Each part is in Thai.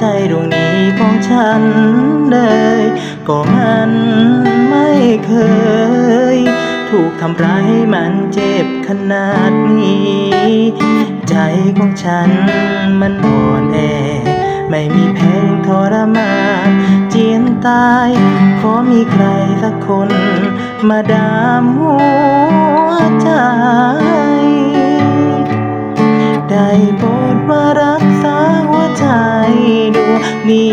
ใจดวงนี้ของฉันเลย ก็มันไม่เคย ถูกทำร้ายให้มันเจ็บขนาดนี้ ใจของฉันมันอ่อนแอ ไม่มีแพงทรมานเจียนตาย ขอมีใครสักคน มาดามหัวใจ ได้โปรดมารัก ดี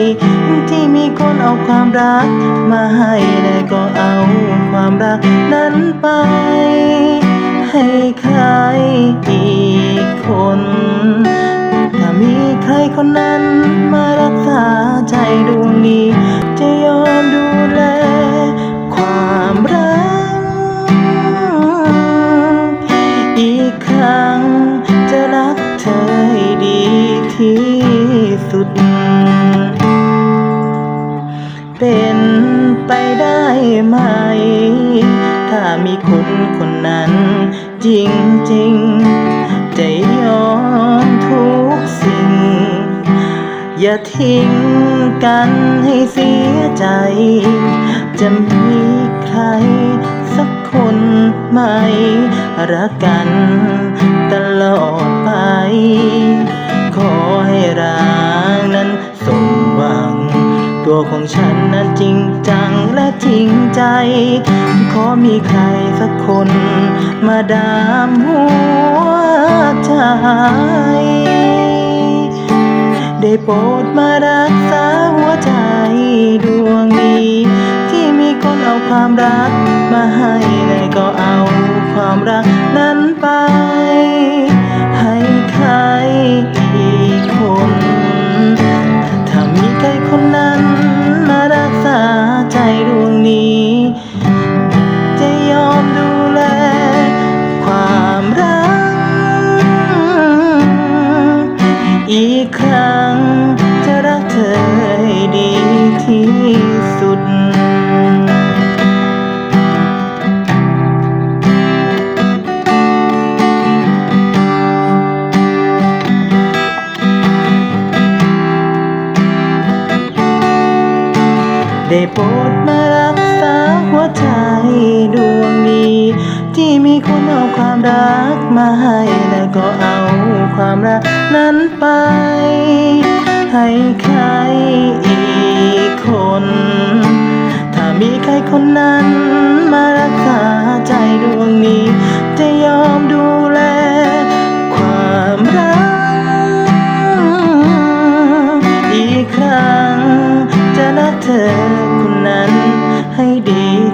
ที่มีคนเอาความรัก มาให้และก็เอาความรักนั้นไป ให้ใครอีกคน ถ้ามีใครคนนั้นมารักษาใจดวงนี้ จะยอมดูแลความรัก อีกครั้งจะรัก เป็นไปได้ไหม ถ้ามีคนคนนั้นจริงจริงจะยอมทุกสิ่ง อย่าทิ้งกันให้เสียใจ จะมีใครสักคนไหม รักกันตลอดไป ขอให้รา ตัวของฉันนั้นจริงจังและจริงใจ ขอมีใครสักคนมาดามหัวใจ ได้โปรดมารักษาหัวใจดวงนี้ ที่มีคนเอาความรักมาให้และก็เอาความรัก ได้โปรดมารักษาหัวใจดวงนี้ ที่มีคนเอาความรักมาให้แล้วก็เอาความรักนั้นไป ให้ใครอีกคน ถ้ามีใครคนนั้น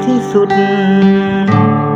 ที่สุด